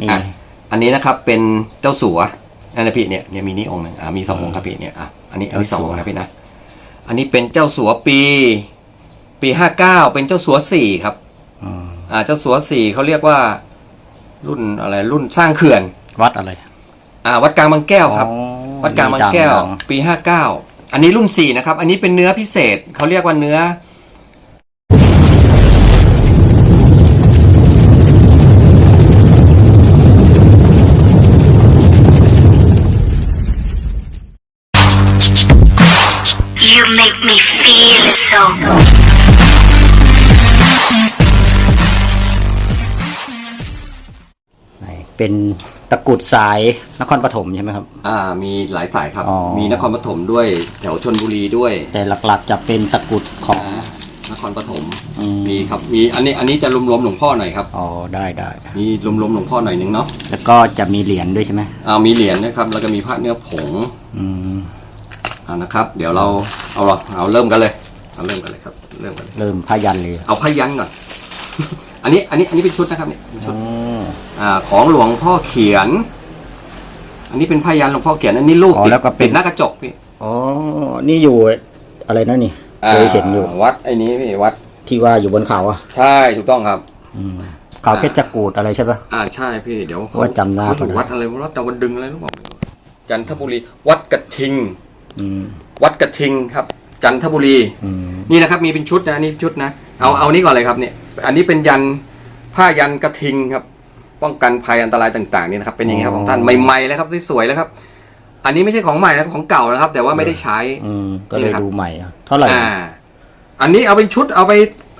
นี่อะอันนี้นะครับเป็นเจ้าสัวนั่นนะพี่เนี่ยเนี่ยมีนี่องค์หนึ่งอ่ามีสององค์ครับพี่เนี่ยอะอันนี้อันนี้สององค์นะพี่นะอันนี้เป็นเจ้าสัวปี ปีห้าเก้าเป็นเจ้าสัวสี่ครับอืมอ่าเจ้าสัวสี่เขาเรียกว่า รุ่นอะไร รุ่นสร้างเขื่อน วัดอะไร อ่า วัดกลางบางแก้วครับอ๋อวัดกลางบางแก้วดังปีห้าเก้าอันนี้รุ่นสี่นะครับ อันนี้เป็นเนื้อพิเศษเขาเรียกว่าเนื้อ make me feel so ไหนเป็นตะกรุดสายนครปฐมใช่ไหมครับ อ่า มีหลายสายครับ อ๋อ มีนครปฐมด้วย แถวชนบุรีด้วยแต่หลักๆจะเป็นตะกรุดของนะนครปฐมอืม มีครับ มีอันนี้อันนี้จะรวมๆหลวงพ่อหน่อยครับ อ๋อได้ได้มีรวมๆหลวงพ่อหน่อยหนึงเนาะแล้วก็จะมีเหรียญด้วยใช่ไหมอ่ามีเหรียญนะครับ แล้วก็มีพระเนื้อผง อืม อ่านะครับ เดี๋ยวเราเอาหรอเอาเริ่มกันเลยเอาเริ่มกันเลยครับ เริ่มกันเลย เริ่มพยันเลยเอาพยันก่อน อันนี้อันนี้อันนี้เป็นชุดนะครับเนี่ยเป็นชุดอ๋ออ่าของหลวงพ่อเขียน อันนี้เป็นพยันหลวงพ่อเขียน อันนี้รูปอ๋อติดแล้วก็เป็ตินดหน้ากระจกพี่อ๋อ นี่อยู่อะไรนะนี่เคยเห็นอยู่าวัดไอ้นี้พี่วัด ที่ว่าอยู่บนเขาอะใช่ถูกต้องครับ อืมเขาเพชรกูดอะไรใช่ปะ อ่าใช่พี่เดี๋ยวเขว่าจำหน้าเขาเขาอยู่ได้วัดอะไรวัดดาวดึงอะไรหรือเปล่าจันทบุรีวัดกระทิงอืม วัดกระทิงครับ จันทบุรีอืมนี่นะครับ มีเป็นชุดนะนี่ชุดนะเอาเอานี่ก่อนเลยครับเนี่ย อันนี้เป็นยันผ้ายันกระทิงครับ ป้องกันภัยอันตรายต่างๆนี่นะครับเป็นอย่างนี้ครับของท่านใหม่ๆเลยครับสวยๆเลยครับ อันนี้ไม่ใช่ของใหม่นะของเก่านะครับ แต่ว่าไม่ได้ใช้อืมก็เลยนี่นะครับดูใหม่อะเท่าไหร่อ่าอันนี้เอาเป็นชุดเอาไป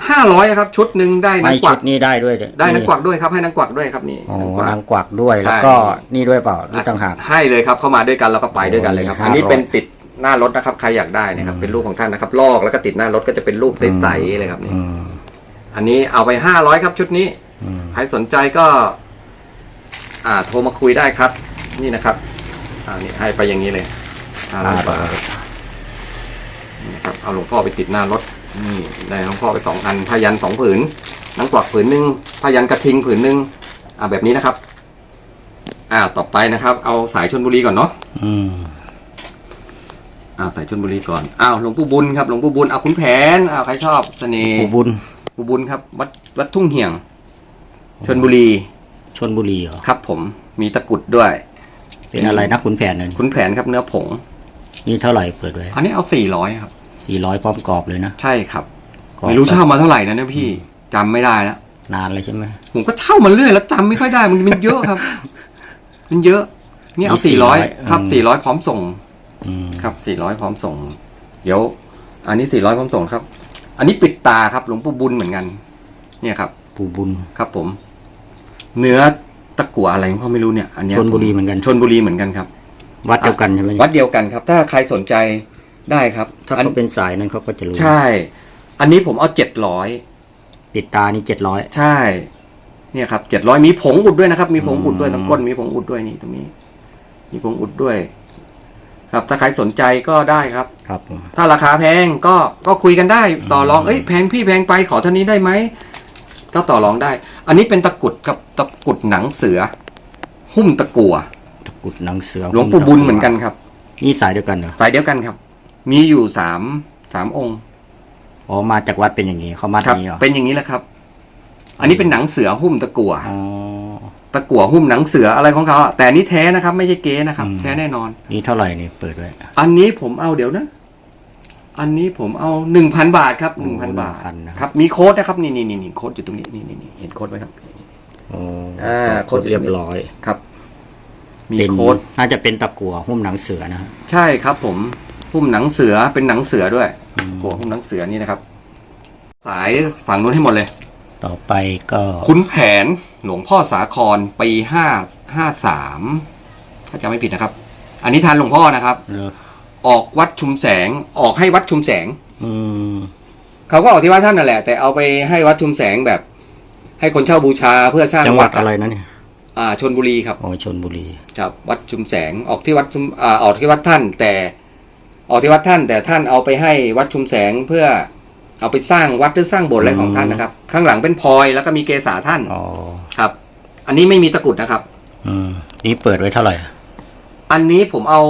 ห้าร้อยครับ ชุดหนึ่งได้นัไม่กกวัชุกดนี้ได้ด้วยเยได้นักกวักด้วยครับให้นักกวักด้วยครับนี่อ๋อนักกวักนางกวักด้วยใช่แล้วก็นี่ด้วยเปล่านี่ต่างหากให้เลยครับเข้ามาด้วยกันแล้วก็ไปด้วยกันเลยครับโอ้ยอันนี้500เป็นติด หน้ารถนะครับใครอยากได้นะครับเป็นรูปของท่านนะครับ ลอกแล้วก็ติดหน้ารถก็จะเป็นรูปใสๆเลยครับนี่อืมอันนี้เอาไปห้าร้อยครับชุดนี้อืมใครสนใจก็ อ่า โทรมาคุยได้ครับ นี่นะครับอ่านี่ให้ไปอย่างนี้เลยห้าร้อยบาทนี่นะครับเอาหลวงพ่อไปติดหน้ารถนี่ได้หลวงพ่อไปสองอันพยันสองผืนนังกวักผืนหนึ่งพยันกระทิงผืนหนึ่งอ่าแบบนี้นะครับ อ่าต่อไปนะครับ เอาสายชนบุรีก่อนเนาะอืม อ่าสายชนบุรีก่อนอ้าวหลวงปู่บุญครับหลวงปู่บุญเอาขุนแผนอ้าวใครชอบเสน่ห์ปู่บุญปู่บุญครับ วัดวัดทุ่งเหี่ยงชนบุรีชนบุรีเหรอครับ ผมมีตะกรุดด้วย เป็นอะไรนะขุนแผนเนี่ยขุนแผนครับเนื้อผง นี่เท่าไหร่เปิดไว้อันนี้เอาสี่ร้อยครับสี่ร้อยพร้อมกรอบเลยนะใช่ครับกอบไม่รู้เช่ามาเท่าไหร่นะเนี่ยพี่จำไม่ได้แล้วนานเลยใช่ไหมผมก็เช่ามาเรื่อยแล้วจำไม่ค่อยได้มันมันเยอะครับ มันเยอะ นี่เอามีสี่ร้อย400ครับอืมสี่ร้อยพร้อมส่งอืม ครับสี่ร้อยพร้อมส่ง เดี๋ยว อันนี้สี่ร้อยพร้อมส่งครับ อันนี้ปิดตาครับ หลวงปู่บุญเหมือนกัน เนี่ยครับ ปู่บุญครับผม เนื้อตะกั่วอะไรของเขาไม่รู้เนี่ย อันเนี้ยชลบุรีเหมือนกันชนบุรีเหมือนกันครับ วัดเดียวกันใช่ไหมวัดเดียวกันครับ ถ้าใครสนใจได้ครับ ถ้าอันเขาเป็นสายนั้นเขาก็จะรู้ใช่ อันนี้ผมเอาเจ็ดร้อยปิดตานี่เจ็ดร้อยใช่ เนี่ยครับเจ็ดร้อยมีผงอุดด้วยนะครับ มีผงอุดด้วยอืมตรงก้นมีผงอุดด้วยนี่ตรงนี้ มีผงอุดด้วย ครับถ้าใครสนใจก็ได้ครับ ครับผม ถ้าราคาแพงก็ก็คุยกันได้ต่อรองเอ้ยแพงพี่แพงไปขอเท่านี้ได้ไหมก็ต่อรองได้ อันนี้เป็นตะกรุดกับตะกรุดหนังเสือ หุ้มตะกั่วตะกรุดหนังเสือหลวงปู่บุญเหมือนกันครับนี่สายเดียวกันเหรอสายเดียวกันครับ มีอยู่สามสามองค์อ๋อมาจากวัดเป็นอย่างนี้เขามัดครับนี้เหรอเป็นอย่างนี้แหละครับ อันนี้เป็นหนังเสือหุ้มตะกั่วอ๋อ ตะกั่วหุ้มหนังเสืออะไรของเขาอะแต่อันนี้แท้นะครับ ไม่ใช่เก๊นะครับ อืม แท้แน่นอน นี่เท่าไหร่นี่เปิดไว้อันนี้ผมเอาเดี๋ยวนะ อันนี้ผมเอาหนึ่งพันบาทครับหนึ่งพันบาท1,000นะครับมีโค้ดนะครับ นี่นี่นี่นี่โค้ดอยู่ตรงนี้นี่นี่นี่เห็นโค้ดไหมครับ โอ้อ่าโคตรเรียบร้อยครับ มีเป็นโค้ด น่าจะเป็นตะกั่วหุ้มหนังเสือนะฮะ ใช่ครับผมหุ้มหนังเสือเป็นหนังเสือด้วยอืมกัวหุ้มหนังเสือนี่นะครับ สายฝั่งนู้นให้หมดเลย ต่อไปก็ขุนแผน หลวงพ่อสาครปีห้าห้าสามถ้าจำไม่ผิดนะครับ อันนี้ทานหลวงพ่อนะครับเนอะออกวัดชุมแสงออกให้วัดชุมแสงอืมเขาก็ออกที่วัดท่านนั่นแหละ แต่เอาไปให้วัดชุมแสงแบบ ให้คนเช่าบูชาเพื่อสร้างจังหวัดอะอะไรนะเนี่ยอ่าชนบุรีครับอ๋อชนบุรีครับวัดชุมแสงออกที่วัดชุมอ่าออกที่วัดท่าน แต่ ออกที่วัดท่าน แต่ท่านเอาไปให้วัดชุมแสงเพื่อเอาไปสร้างวัดหรือสร้างโบสถ์อะไรของท่านนะครับ ข้างหลังเป็นพลอยแล้วก็มีเกศาท่านอ๋อครับ อันนี้ไม่มีตะกรุดนะครับ อืมนี่เปิดไว้เท่าไหร่อันนี้ผมเอา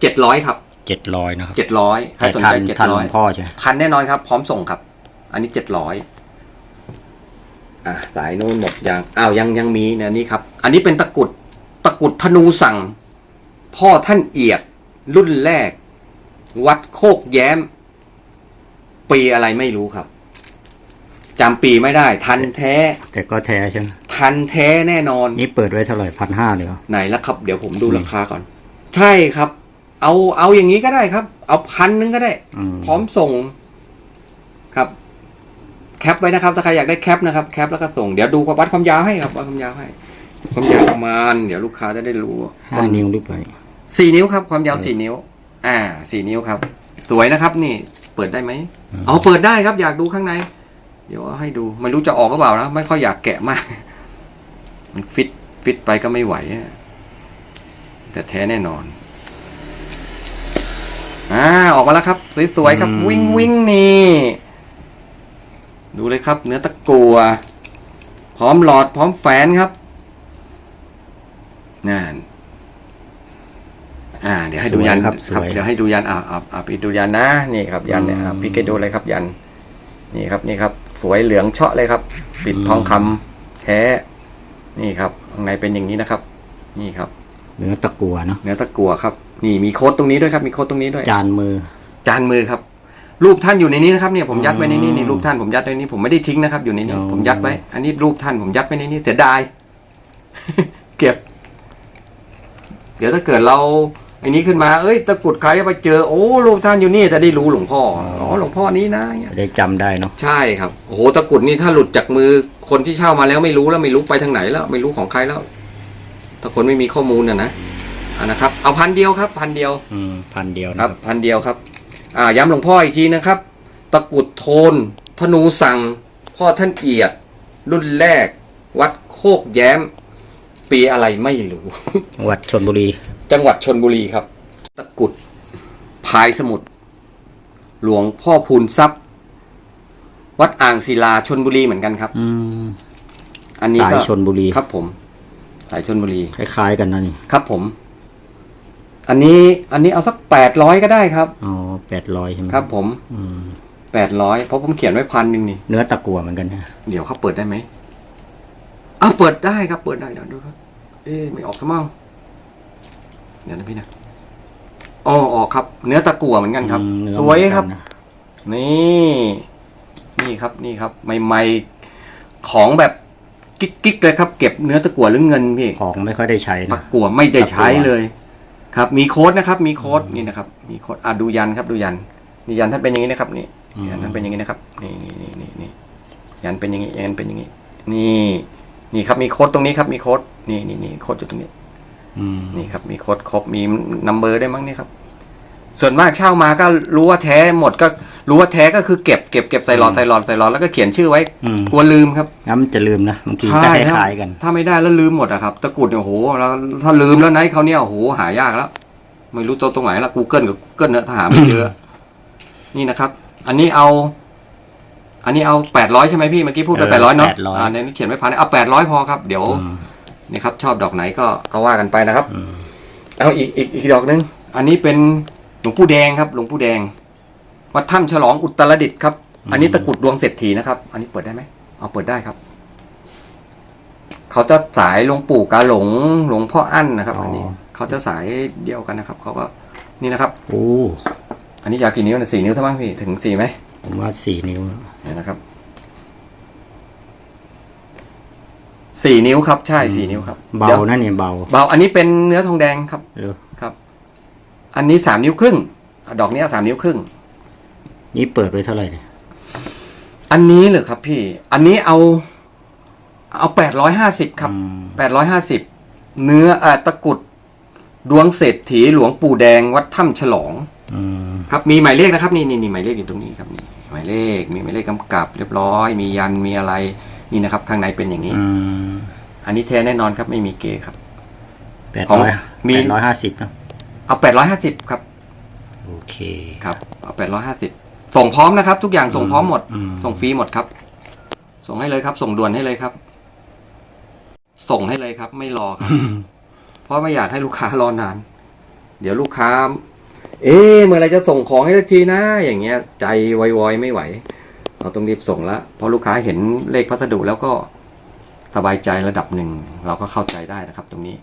เจ็ดร้อยครับเจ็ดร้อยนะครับเจ็ดร้อยใครแต่สนทัใจนเจ็ดทันหลร้อวยงพ่อใช่ไหมทันแน่นอนครับ พร้อมส่งครับ อันนี้เจ็ดร้อยอะสายนู้นหมดยังอ้าวยังยังมีเนี่ยนี่ครับ อันนี้เป็นตะกรุดตะกรุดธนูสั่ง พ่อท่านเอียด รุ่นแรก วัดโคกแย้ม ปีอะไรไม่รู้ครับ จำปีไม่ได้ ทันแท้ แต่ก็แท้ใช่ไหมทันแท้แน่นอน นี่เปิดไว้เท่าไหร่พันห้าเลยเหรอไหนละครับ เดี๋ยวผมดูราคาก่อน ใช่ครับ เอาเอาอย่างนี้ก็ได้ครับ เอาพันหนึงก็ได้อืมพร้อมส่ง ครับ แคปไว้นะครับ ถ้าใครอยากได้แคปนะครับ แคปแล้วก็ส่ง เดี๋ยวดูความวัดความยาวให้ครับวัดความยาวให้ ความยาวประมาณ เดี๋ยวลูกค้าจะได้รู้ห้านิ้วหรือเปล่าสี่นิ้วครับ ความยาวสี่นิ้ว อ่า สี่นิ้วครับ สวยนะครับ นี่ เปิดได้ไหมเอาเปิดได้ครับ อยากดูข้างใน เดี๋ยวเอาให้ดูไม่รู้จะออกก็เปล่านะไม่ค่อยอยากแกะมาก มันฟิตฟิตไปก็ไม่ไหวอะแต่แท้แน่นอนอ่าออกมาแล้วครับ สวยๆครับ วิ่งวิ่งนี่ดูเลยครับ เนื้อตะกัว พร้อมหลอดพร้อมแฝนครับนั่นอ่า เดี๋ยวให้ดูยันสวยครับสวยเดี๋ยวให้ดูยันอ่าอ่าอ่าไปดูยันนะนี่ครับยันเนี่ยอ่าอืมพี่เกดูเลยครับยัน นี่ครับนี่ครับส วยเหลืองเชาะเลยครับ ปิดอืมทองคำแท้นี่ครับข้างในเป็นอย่างนี้นะครับ นี่ครับ เนื้อตะกัวเนาะเนื้อตะกัวครับ นี่มีโค้ดตรงนี้ด้วยครับ มีโค้ดตรงนี้ด้วย จานมือ จานมือครับ รูปท่านอยู่ในนี้นะครับเนี่ยผมยัดไว้ในนี้อ๋อนี่รูปท่านผมยัดไว้ในนี้ผมไม่ได้ทิ้งนะครับ อยู่ในนี้อ๋อผมยัดไว้ อันนี้รูปท่านผมยัดไว้ในนี้เสียดายเก็บ เดี๋ยวถ้าเกิดเรา อันนี้ขึ้นมาเอ้ยตะกรุดใครไปเจอ โอ้รูปท่านอยู่นี่จะได้รู้หลวงพ่ออ๋อหลวงพ่อนี้นะเงี้ยได้จำได้เนาะใช่ครับโอ้โหตะกรุดนี่ถ้าหลุดจากมือคนที่เช่ามาแล้วไม่รู้แล้วไม่รู้ไปทางไหนแล้ว ไม่รู้ของใครแล้วถ้าคนไม่มีข้อมูลน่ะนะอะนะครับ เอาพันเดียวครับ พันเดียว อืมพันเดียวคนะรับ พันเดียวครับ อ่า ย้ำหลวงพ่ออีกทีนะครับ ตะกรุดโทน ธนูสั่ง พ่อท่านเอียดรุ่นแรก วัดโคกแย้ม ปีอะไรไม่รู้ วัดชนบุรี จังหวัดชนบุรีครับ ตะกรุดพายสมุทรหลวงพ่อพูนทรัพย์ วัดอ่างศิลาชนบุรีเหมือนกันครับ อืม อันนี้สายก็ชนบุรีครับผม สายชนบุรี คล้ายๆกันนะนี่ครับผม อันนี้ อันนี้เอาสักแปดร้อยก็ได้ครับ อ๋อแปดร้อยใช่ไหมครับ ผมอืมแปดร้อยเพราะผมเขียนไว้พันหนึ่งนี่ เนื้อตะกัวเหมือนกันนะเดี๋ยวเขาเปิดได้ไหมอ้าวเปิดได้ครับ เปิดได้เดี๋ยวดูครับ เอ๊ะไม่ออกสมั่ง เดี๋ยวนะพี่นะอ๋อออกครับ เนื้อตะกั่วเหมือนกันครับ อืมเนื้อสวยครับ เหมือนกันนะ นี่ นี่ครับนี่ครับ ใหม่ๆของแบบกิ๊กๆเลยครับ เก็บเนื้อตะกั่วหรือเงินพี่ ของไม่ค่อยได้ใช้ตะนะ กั่วไม่ได้ใช้ตะกั่วเลย ครับ มีโค้ดนะครับ มีโค้ดนี่นะครับ มีโค้ดอะดูยันครับ ดูยันนี่ยันท่านเป็นอย่างนี้นะครับ นี่ยันท่านเป็นอย่างนี้นะครับ นี่นี่นี่นี่นี่ยันเป็นอย่างนี้ยันเป็นอย่างนี้ นี่ นี่ครับมีโค้ดตรงนี้ครับ มีโค้ดนี่นี่นี่โค้ดอยู่ตรงนี้อืม นี่ครับ มีโค้ดครบมีนัมเบอร์ได้วยมั้งเนี่ยครับ ส่วนมากเช่ามาก็รู้ว่าแท้หมดก็รู้ว่าแท้ก็คือเก็บเก็บเก็บใส่หลอดใส่หลอดใส่หลอดแล้วก็เขียนชื่อไว้อืมกลัวลืมครับงั้นมันจะลืมนะบางทีจะคครับล้ายๆกัน ถ้าไม่ได้แล้วลืมหมดอะครับตะกรุดเนี่ยโอ้โหแล้วถ้าลืมแล้วไนท์เขาเนี่ยโอ้โหหายากแล้ว ไม่รู้ตัวตรงไหนละ Google กับ Google เนอะถ้าหาไม่เจอนี่นะครับ อันนี้เอา อันนี้เอาแปดร้อยใช่ไหมพี่เมื่อกี้พูดไปเออแปดร้อยเนาะ800อ่าในนี้เขียนไว้พันเอาแปดร้อยพอครับ เดี๋ยว อืมนี่ครับชอบดอกไหนก็ก็ว่ากันไปนะครับอืมเอาอีกอีกอีกดอกหนึง อันนี้เป็นหลวงปู่แดงครับ หลวงปู่แดงวัดถ้ำฉลองอุตรดิตถ์ครับ อันนี้ตะกรุดดวงเศรษฐีนะครับ อันนี้เปิดได้ไหมเอาเปิดได้ครับ เขาจะสายหลวงปู่กาหลงหลวงพ่ออั้นนะครับ อันนี้เขาจะสายเดียวกันนะครับเขาก็นี่นะครับโอ้อันนี้ยาวกี่นิ้วนะสี่นิ้วใช่ไหมพี่ถึงสี่ไหมผมว่าสี่นิ้วเนี่ยนะครับ สี่นิ้วครับ ใช่สี่นิ้วครับเบาดี๋ยวนะเนี่ยเบาเบาอันนี้เป็นเนื้อทองแดงครับ เออครับ อันนี้สามนิ้วครึ่งดอกเนี้ยสามนิ้วครึ่ง นี่เปิดไว้เท่าไหร่เนี่ยอันนี้เหรอครับพี่ อันนี้เอา เอาแปดร้อยห้าสิบครับอืมแปดร้อยห้าสิบเนื้ออ่าตะกรุดดวงเศรษฐีหลวงปู่แดงวัดถ้ำฉลอง อืมครับมีหมายเลขนะครับนี่นี่นี่หมายเลขอยู่ตรงนี้ครับนี่หมายเลขมีหมายเลขกำกับ เรียบร้อย มียันมีอะไร นี่นะครับ ข้างในเป็นอย่างนี้อืมอันนี้แท้แน่นอนครับไม่มีเกย์ครับแปดของร้อยมีแปดร้อยห้าสิบนะเอาแปดร้อยห้าสิบครับ โอเคครับเอาแปดร้อยห้าสิบส่งพร้อมนะครับ ทุกอย่างส่งพร้อมหมดอืมส่งฟรีหมดครับ ส่งให้เลยครับ ส่งด่วนให้เลยครับ ส่งให้เลยครับ ไม่รอครับเพราะไม่อยากให้ลูกค้ารอนาน เดี๋ยวลูกค้า เอ๊ะเมื่อไหรจะส่งของให้สักทีนะ อย่างเงี้ย ใจวอยๆไม่ไหว เราต้องรีบส่งละเพราะลูกค้าเห็นเลขพัสดุแล้วก็สบายใจระดับหนึ่ง เราก็เข้าใจได้นะครับ ตรงนี้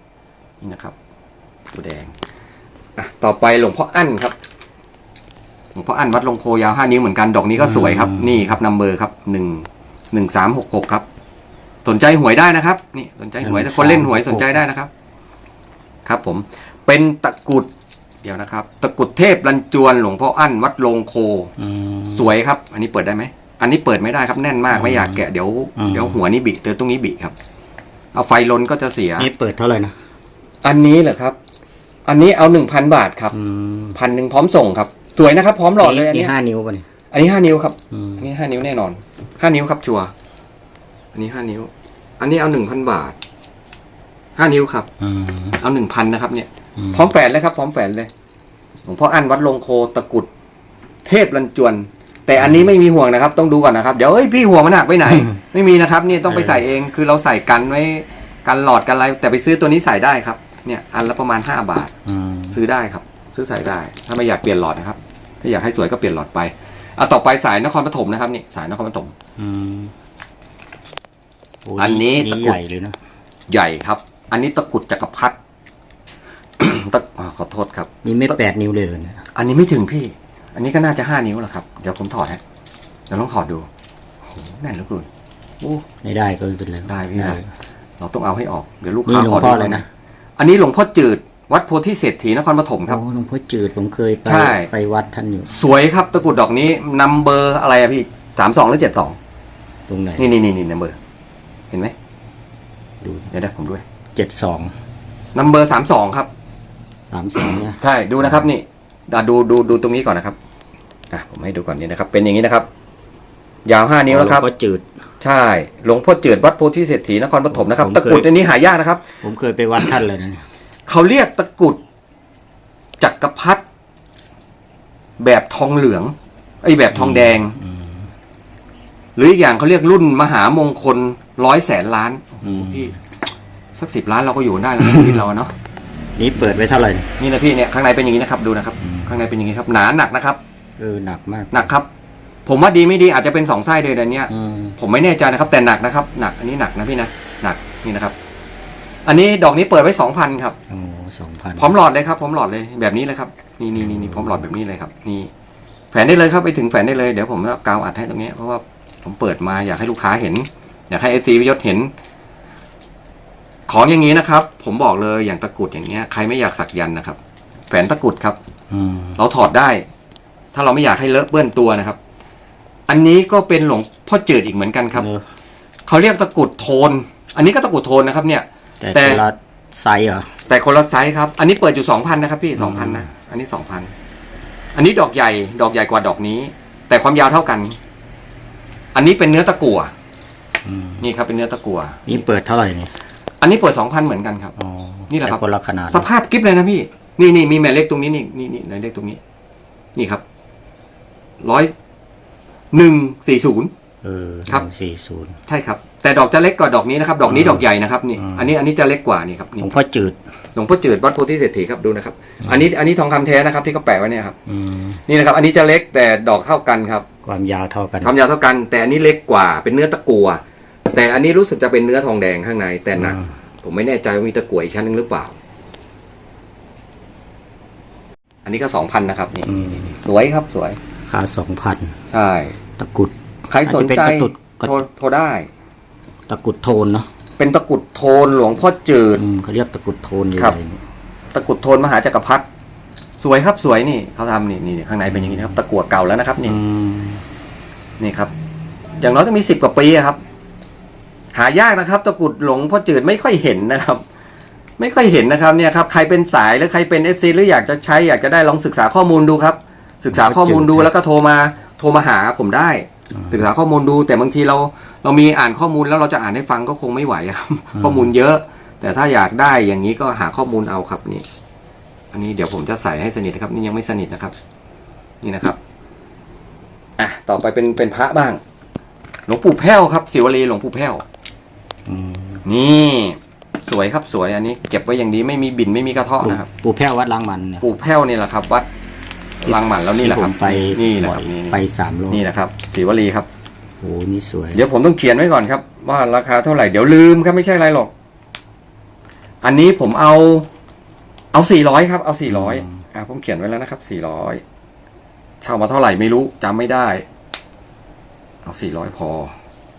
นี่นะครับตัวแดงอะต่อไปหลวงพ่ออั้นครับหลวงพ่ออั้นวัดลงโพยาวห้านิ้วเหมือนกันดอกนี้ก็สวยครับ นี่ครับนัมเบอร์ครับหนึ่งหนึ่งสามหกหกครับ สนใจหวยได้นะครับ นี่สนใจหวยถ้าคนเล่นหวยสนใจได้นะครับ ครับ ผมเป็นตะกรุดเดี๋ยวนะครับ ตะกรุดเทพรันจวนหลวงพ่ออั้นวัดลงโคอืมสวยครับ อันนี้เปิดได้ไหม อันนี้เปิดไม่ได้ครับแน่นมากอืมไม่อยากแกะเดี๋ยวอืมเดี๋ยวหัวนี้บิเดี๋ยวตรงนี้บิครับ เอาไฟลนก็จะเสีย นี่เปิดเท่าไหร่นะอันนี้เหรอครับ อันนี้เอาหนึ่งพันบาทครับอืมพันหนึ่งพร้อมส่งครับ สวยนะครับ พร้อมหลอดเลยอันนี่นี้ห้านิ้วป่ะเนี่ยอันนี้ห้านิ้วครับ อืมอันนี้ห้านิ้วแน่นอนห้านิ้วครับชัวร์อันนี้ห้านิ้ว อันนี้เอาหนึ่งพันบาทห้านิ้วครับอืมเอาหนึ่งพันนะครับเนี่ย อืม พร้อมแฝนเลยครับ พร้อมแฝนเลยหลวงพ่ออั้นวัดลงโคตะกรุด เทพรันจวน แต่อันนี้ไม่มีห่วงนะครับ ต้องดูก่อนนะครับ เดี๋ยวเอ้ยพี่ห่วงมันหนักไปไหน ไม่มีนะครับนี่ต้องไปใส่เองคือเราใส่กันไว้กันหลอดกันอะไร แต่ไปซื้อตัวนี้ใส่ได้ครับ เนี่ยอันละประมาณห้าบาทอืมซื้อได้ครับ ซื้อใส่ได้ ถ้าไม่อยากเปลี่ยนหลอดนะครับ ถ้าอยากให้สวยก็เปลี่ยนหลอดไปเอาต่อไปสายนครปฐมนะครับนี่สายนครปฐมอืมโอันนี้ตะนี่กรุดใหญ่เลยนะใหญ่ครับ อันนี้ตะกรุดจักรพรรดิตะอ่าขอโทษครับ นี่ไม่แปดนิ้วเลยเหรอเนี่ยอันนี้ไม่ถึงพี่ อันนี้ก็น่าจะห้านิ้วแหละครับ เดี๋ยวผมถอดฮะ เดี๋ยวลองถอดดูโอ้โหแน่นเหลือเกินโอ้ไม่ได้ก็ไม่เป็นไรได้พี่ได้เราต้องเอาให้ออก เดี๋ยวลูกนี่ค้าหลวของพ่อดูอะไรก่นะ อันนี้หลวงพ่อจืด วัดโพธิเศรษฐีนครปฐมครับ โอ้หลวงพ่อจืดผมเคยไปใช่ไปวัดท่านอยู่ สวยครับตะกรุดดอกนี้นัมเบอร์อะไรอะพี่สามสองหรือเจ็ดสองตรงไหน นี่นี่นี่นี่นัมเบอร์ เห็นไหมดูเดี๋ยวได้ผมด้วยเจ็ดสองนัมเบอร์สามสองครับสามสองเนี่ยใช่ดูนะครับนี่อะ ดูดูดูตรงนี้ก่อนนะครับอะผมให้ดูก่อนนี่นะครับ เป็นอย่างนี้นะครับ ยาวห้านิ้วแล้วครับหลวงพ่อจืด ใช่หลวงพ่อเจิดวัดโพธิเศรษฐีนครปฐมนะครับผมตะกรุดเคยอันนี้หายากนะครับ ผมเคยไปวัดท่านเลยนะเนี่ยเขาเรียกตะกรุดจักรพรรดิแบบทองเหลืองไอ้ยแบบทองแดง หรืออีกอย่างเขาเรียกรุ่นมหามงคลร้อยแสนล้านอืมพี่สักสิบล้านเราก็อยู่ได้แล้วนะชีวิตเราอะเนาะนี่เปิดไว้เท่าไหร่เนี่ยนี่นะพี่เนี่ยข้างในเป็นอย่างนี้นะครับดูนะครับ ข้างในเป็นอย่างนี้ครับ หนาหนักนะครับ เออหนักมากหนักครับ ผมว่าดีไม่ดีอาจจะเป็นสองไส้เลยเดี๋ยวนี้อืมผมไม่แน่ใจนะครับ แต่หนักนะครับ หนักอันนี้หนักนะพี่นะหนักนี่นะครับ อันนี้ดอกนี้เปิดไว้สองพันครับ โอ้สองพันพร้อมหลอดเลยครับพร้อมหลอดเลยแบบนี้เลยครับนี่นี่นี่นี่พร้อมหลอดแบบนี้เลยครับ นี่แฝนได้เลยครับไปถึงแฝนได้เลยเดี๋ยวผมจะกาวอัดให้ตรงนี้ เพราะว่าผมเปิดมาอยากให้ลูกค้าเห็น อยากให้เอฟซีวิยศเห็น ของอย่างนี้นะครับ ผมบอกเลยอย่างตะกรุดอย่างเงี้ยใครไม่อยากสักยันต์นะครับแฝนตะกรุดครับอืม เราถอดได้ ถ้าเราไม่อยากให้เลอะเปื้อนตัวนะครับ อันนี้ก็เป็นหลวงพ่อเจิดอีกเหมือนกันครับเนอะเขาเรียกตะกรุดโทน อันนี้ก็ตะกรุดโทนนะครับ เนี่ยแต่แต่คนละไซส์เหรอแต่คนละไซส์ครับ อันนี้เปิดอยู่สองพันนะครับ พี่สองพันนะอันนี้สองพันอันนี้ดอกใหญ่ ดอกใหญ่กว่าดอกนี้ แต่ความยาวเท่ากัน อันนี้เป็นเนื้อตะกั่วอืมนี่ครับเป็นเนื้อตะกั่วนี่เปิดเท่าไหร่เนี่ยอันนี้เปิดสองพันเหมือนกันครับอ๋อนี่แหละครับแต่คนละขนาดสภาพกิ๊บเลยนะพี่ นี่นี่มีแม่เล็กตรงนี้นี่นี่นี่แม่เล็กตรงนี้ นี่ครับร้อยหนึ่งสี่ศูนย์เออครับสี่ศูนย์ใช่ครับ แต่ดอกจะเล็กกว่าดอกนี้นะครับ ดอกนี้อืมดอกใหญ่นะครับนี่อืมอันนี้อันนี้จะเล็กกว่านี่ครับหลนี่วงพ่อจืดหลวงพ่อจืดวัดโพธิเศรษฐีครับดูนะครับ อันนี้อันนี้ทองคำแท้นะครับ ที่เขาแปะไว้เนี่ยครับอืมนี่นะครับ อันนี้จะเล็กแต่ดอกเท่ากันครับ ความยาวเท่ากัน ความยาวเท่ากัน แต่อันนี้เล็กกว่าเป็นเนื้อตะกั่วแต่อันนี้รู้สึกจะเป็นเนื้อทองแดงข้างในแต่หนักอืมผมไม่แน่ใจว่ามีตะกั่วอีกชั้นหนึงหรือเปล่า อั นนี้ก็สองพันนะครับนี่อืมสวยครับสวย ค่าสองพันใช่ ตะกรุด ใครสนใจอาจจะเป็นตะกรุดโทรโทรได้ ตะกรุดโทนเนาะเป็นตะกรุดโทนหลวงพ่อจืดอืมเขาเรียกตะกรุดโทนอยู่ครับเลยเนี่ยตะกรุดโทนมหาจักรพรรดิสวยครับสวยนี่เขาทำนี่นี่ข้างในเป็นอย่างนี้นะครับ ตะกั่วเก่าแล้วนะครับ นี่อืมนี่ครับ อย่างน้อยต้องมีสิบกว่าปีอะครับ หายากนะครับ ตะกรุดหลวงพ่อจืดไม่ค่อยเห็นนะครับ ไม่ค่อยเห็นนะครับเนี่ยครับใครเป็นสายหรือใครเป็นเอฟซีหรืออยากจะใช้อยากจะได้ลองศึกษาข้อมูลดูครับ ศึกษาข้อมูลดูแล้วก็โทรมาโทรมาหาผมได้ ศึกษาข้อมูลดู แต่บางทีเราเรามีอ่านข้อมูลแล้วเราจะอ่านให้ฟังก็คงไม่ไหวครับ ข้อมูลเยอะ แต่ถ้าอยากได้อย่างนี้ก็หาข้อมูลเอาครับนี่ อันนี้เดี๋ยวผมจะใส่ให้สนิทนะครับ นี่ยังไม่สนิทนะครับ นี่นะครับอะต่อไปเป็นเป็นพระบ้าง หลวงปู่แพ้วครับศิวลีหลวงปู่แพ้วอืมนี่ สวยครับสวยอันนี้ เก็บไว้อย่างดีไม่มีบินไม่มีกระเทาะนะครับปู่แพ้ววัดล้างมันเนี่ยปู่แพ้วนี่แหละครับ วัดลังหมันแล้วนี่แหละที่คผรับมไปนี่แหละบ่คอรับยนี่ไปสามโลนี่นะครับศรีวลีครับโอ้นี่สวย เดี๋ยวผมต้องเขียนไว้ก่อนครับ ว่าราคาเท่าไหร่เดี๋ยวลืมครับไม่ใช่อะไรหรอก อันนี้ผมเอา เอาสี่ร้อยครับ เอาสี่ร้อยอ่าผมเขียนไว้แล้วนะครับสี่ร้อยเช่ามาเท่าไหร่ไม่รู้จำไม่ได้ เอาสี่ร้อยพอ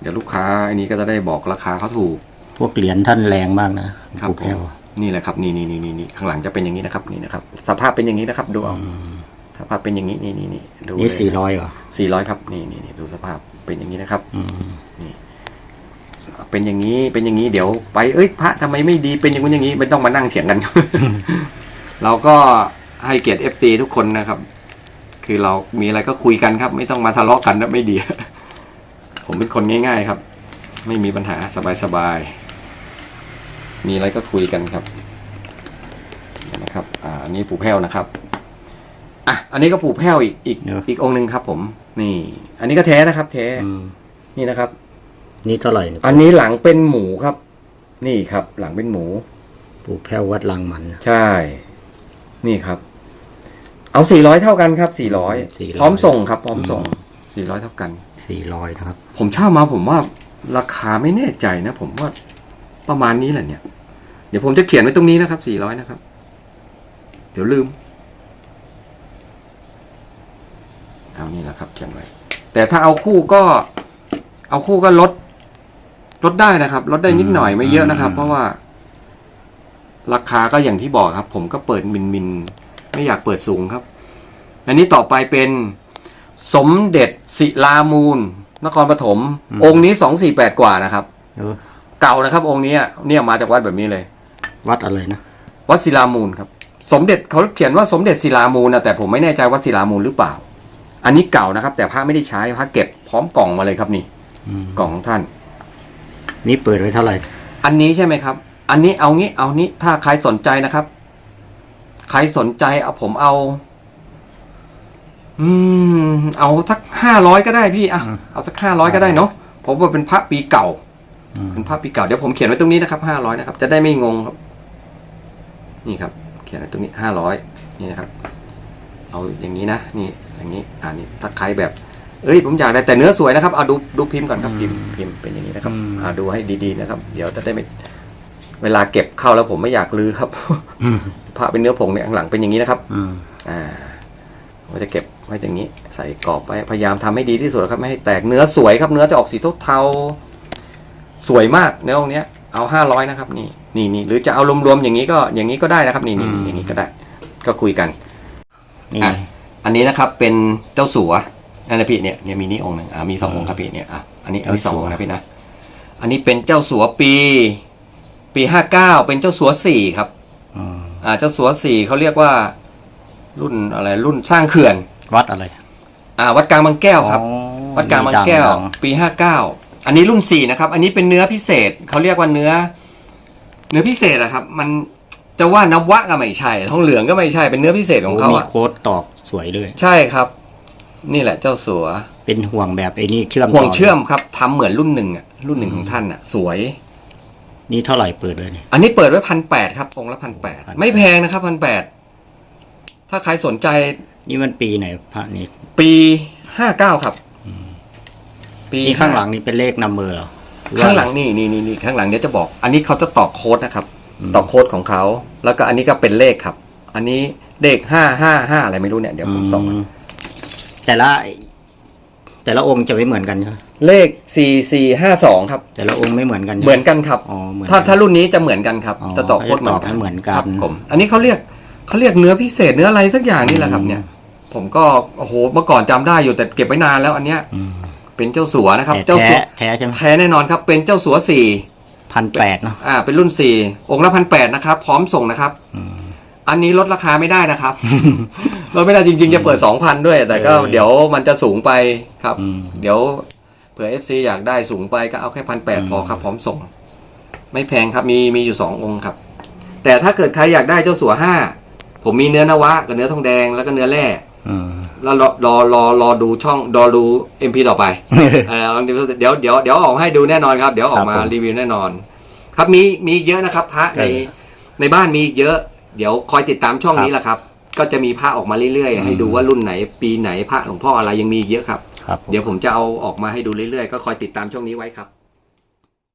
เดี๋ยวลูกค้าอันนี้ก็จะได้บอกราคาเขาถูกพ วกเหรียญท่านแรงมากนะครับปู่ผแพ้วมนี่แหละครับนี่นี่นี่นี่นี่ข้างหลังจะเป็นอย่างนี้นะครับนี่นะครับ สภาพเป็นอย่างนี้นะครับ ดูเอาสภาพเป็นอย่างนี้นี่นี่นี่ดูนี่สี่ร้อยเหรอสี่ร้อยครับนี่นี่นี่ดูสภาพเป็นอย่างนี้นะครับอืมเป็นอย่างนี้เป็นอย่างนี้เดี๋ยวไปเอ้ยพระทำไมไม่ดีเป็นอย่างนู้นอย่างนี้ไม่ต้องมานั่งเถียงกัน เราก็ให้เกียรติเอฟซีทุกคนนะครับ คือเรามีอะไรก็คุยกันครับ ไม่ต้องมาทะเลาะกันนะไม่ดี ผมเป็นคนง่าย ๆ ครับ ไม่มีปัญหาสบายๆ มีอะไรก็คุยกันครับนะครับอ่าอันนี้ปู่แพ้วนะครับอะอันนี้ก็ปู่แพ้วอีกอีกอีกองค์หนึ่งครับผม นี่ อันนี้ก็แท้นะครับ แท้อืมนี่นะครับ นี่เท่าไหร่เนี่ยอันนี้หลังเป็นหมูครับ นี่ครับ หลังเป็นหมู ปู่แพ้ววัดล้างมันใช่ นี่ครับ เอาสี่ร้อยเท่ากันครับสี่ร้อยพร้อมส่งครับ พร้อมส่งสี่ร้อยเท่ากัน สี่ร้อยนะครับ ผมเช่ามาผมว่าราคาไม่แน่ใจนะ ผมว่า ประมาณนี้แหละเนี่ย เดี๋ยวผมจะเขียนไว้ตรงนี้นะครับสี่ร้อยนะครับ เดี๋ยวลืมเอานี่แหละครับเขียนไว้ แต่ถ้าเอาคู่ก็ เอาคู่ก็ลด ลดได้นะครับ ลดได้นิดหน่อยไม่เยอะนะครับ เพราะว่า ราคาก็อย่างที่บอกครับ ผมก็เปิดมินมิน ไม่อยากเปิดสูงครับ อันนี้ต่อไปเป็นสมเด็จศิลามูล นครปฐมองค์นี้สองสี่แปดกว่านะครับ เออเก่านะครับ องค์นี้เนี่ยมาจากวัดแบบนี้เลย วัดอะไรนะ วัดศิลามูลครับ สมเด็จเขาเขียนว่าสมเด็จศิลามูลนะแต่ผมไม่แน่ใจว่าศิลามูลหรือเปล่า อันนี้เก่านะครับ แต่พระไม่ได้ใช้พระเก็บพร้อมกล่องมาเลยครับนี่อืมกล่องของท่าน นี่เปิดไว้เท่าไหร่ อันนี้ใช่ไหมครับ อันนี้เอางี้เอานี้ถ้าใครสนใจนะครับ ใครสนใจเอาผมเอา อืม เอาสักห้าร้อยก็ได้พี่อะเอาสักห้าร้อยก็ได้เนาะผมว่าเป็นพระปีเก่าอืม เป็นภาพปีเก่าเดี๋ยวผมเขียนไว้ตรงนี้นะครับห้าร้อยนะครับ จะได้ไม่งงครับ นี่ครับ เขียนไว้ตรงนี้ห้าร้อยนี่นะครับ เอาอย่างนี้นะ นี่อย่างนี้ อ่านี่ถ้าใครแบบ เอ้ย ผมอยากได้แต่เนื้อสวยนะครับเอาดูดูพิมพ์ก่อนครับพิมพ์พิมพ์เป็นอย่างนี้นะครับอ่าดูให้ดีๆนะครับ เดี๋ยวจะได้ไม่เวลาเก็บเข้าแล้วผมไม่อยากลือครับอืมผ้าเป็นเนื้อผงเนี่ยข้างหลังเป็นอย่างนี้นะครับอืมอ่าผมจะเก็บไว้อย่างนี้ ใส่กรอบไว้พยายามทำให้ดีที่สุดครับไม่ให้แตกเนื้อสวยครับ เนื้อจะออกสีเทาๆ สวยมากเนื้อองค์เนี้ยเอาห้าร้อยนะครับนี่นี่นี่หรือจะเอารวมๆอย่างนี้ก็อย่างนี้ก็ได้นะครับ นี่นี่อย่างนี้ก็ได้ ก็คุยกันนี่อะอันนี้นะครับเป็นเจ้าสัวนั่นนะพี่เนี่ยเนี่ยมีนี่องค์หนึ่งอ่ามีสององค์ครับพี่เนี่ยอะอันนี้อันนี้สององค์นะพี่นะอันนี้เป็นเจ้าสัวปี ปีห้าเก้าเป็นเจ้าสัวสี่ครับอืมอ่าเจ้าสัวสี่เขาเรียกว่า รุ่นอะไร รุ่นสร้างเขื่อน วัดอะไร อ่า วัดกลางบางแก้วครับอ๋อวัดกลางบางแก้วดังปีห้าเก้า อันนี้รุ่นสี่นะครับ อันนี้เป็นเนื้อพิเศษเขาเรียกว่าเนื้อ เนื้อพิเศษอะครับ มันจะว่านวะก็ไม่ใช่ทองเหลืองก็ไม่ใช่เป็นเนื้อพิเศษๆของโอ้เขามีอะโค้ดตอกสวยด้วย ใช่ครับ นี่แหละเจ้าสัวเป็นห่วงแบบไอ้นี่เชื่อมห่วงต่เชื่อมครับทำเหมือนรุ่นหนึ่งอะรุ่นหนึ่งของท่านอะสวย นี่เท่าไหร่เปิดเลยเนี่ย อันนี้เปิดไว้พันแปดครับองค์ละพันแปดไม่แพงนะครับพันแปดถ้าใครสนใจนี่มันปีไหนพระนี่ปีห้าเก้าครับ ปีนี่ข้างหลังนี่เป็นเลขนัมเบอร์เหรอรือว่าข้างหลังนี่นี่นี่นี่ข้างหลังเดี๋ยวจะบอก อันนี้เขาจะตอกโค้ดนะครับตอกโค้ดของเขา แล้วก็อันนี้ก็เป็นเลขครับ อันนี้เลขห้าห้าห้าอะไรไม่รู้เนี่ยเดี๋ยวผมส่องอืมแต่ละ แต่ละองค์จะไม่เหมือนกันใช่ไหมเลขสี่สี่ห้าสองครับ แต่ละองค์ไม่เหมือนกันใช่ไเหมือนกันครับอ๋อเหมือนถ้ากันถ้ารุ่นนี้จะเหมือนกันครับอ๋อจะตอกโค้ดเหมือนเขาจะตอกให้เหมือนกันครับผมอันนี้เขาเรียกเขาเรียกเนื้อพิเศษเนื้ออะไรสักอย่างนี่แหละครับ เนี่ย ผมก็โอ้โหเมื่อก่อนจำได้อยู่แต่เก็บไว้นานแล้วอันเนี้ยอืม เป็นเจ้าสัวนะครับ แต่เจ้าสัแท้วแท้ใช่ไหมแท้แน่นอนครับ เป็นเจ้าสัวสี่พันแปดเนาะอ่า เป็นรุ่นสี่องค์ละพันแปดนะครับ พร้อมส่งนะครับอืมอันนี้ลดราคาไม่ได้นะครับ ลดไม่ได้จริงๆ จะเปิดสองพันด้วย แต่ก็เออเดี๋ยวมันจะสูงไปครับ อืม เดี๋ยวเผื่อ FC อยากได้สูงไปก็เอาแค่พันแปดอืมพอครับ พร้อมส่ง ไม่แพงครับมีมีอยู่สององค์ครับ แต่ถ้าเกิดใครอยากได้เจ้าสัวห้าผมมีเนื้อนวะกับเนื้อทองแดงแล้วก็เนื้อแร่อืม แล้วรอรอรอรอดูช่องรอดู MP ต่อไปเออลองดูเดี๋ยวเดี๋ยวเดี๋ยวออกมาให้ดูแน่นอนครับ เดี๋ยวออกมาครับผมรีวิวแน่นอน ครับมีมีเยอะนะครับพระในในบ้านมีเยอะ เดี๋ยวคอยติดตามช่องนี้แหละครับ ก็จะมีพระออกมาเรื่อยๆ ให้ดูว่ารุ่นไหนปีไหนพระหลวงพ่ออะไรยังมีอีกเยอะครับครับผมเดี๋ยวผมจะเอาออกมาให้ดูเรื่อยๆ ก็คอยติดตามช่องนี้ไว้ครับ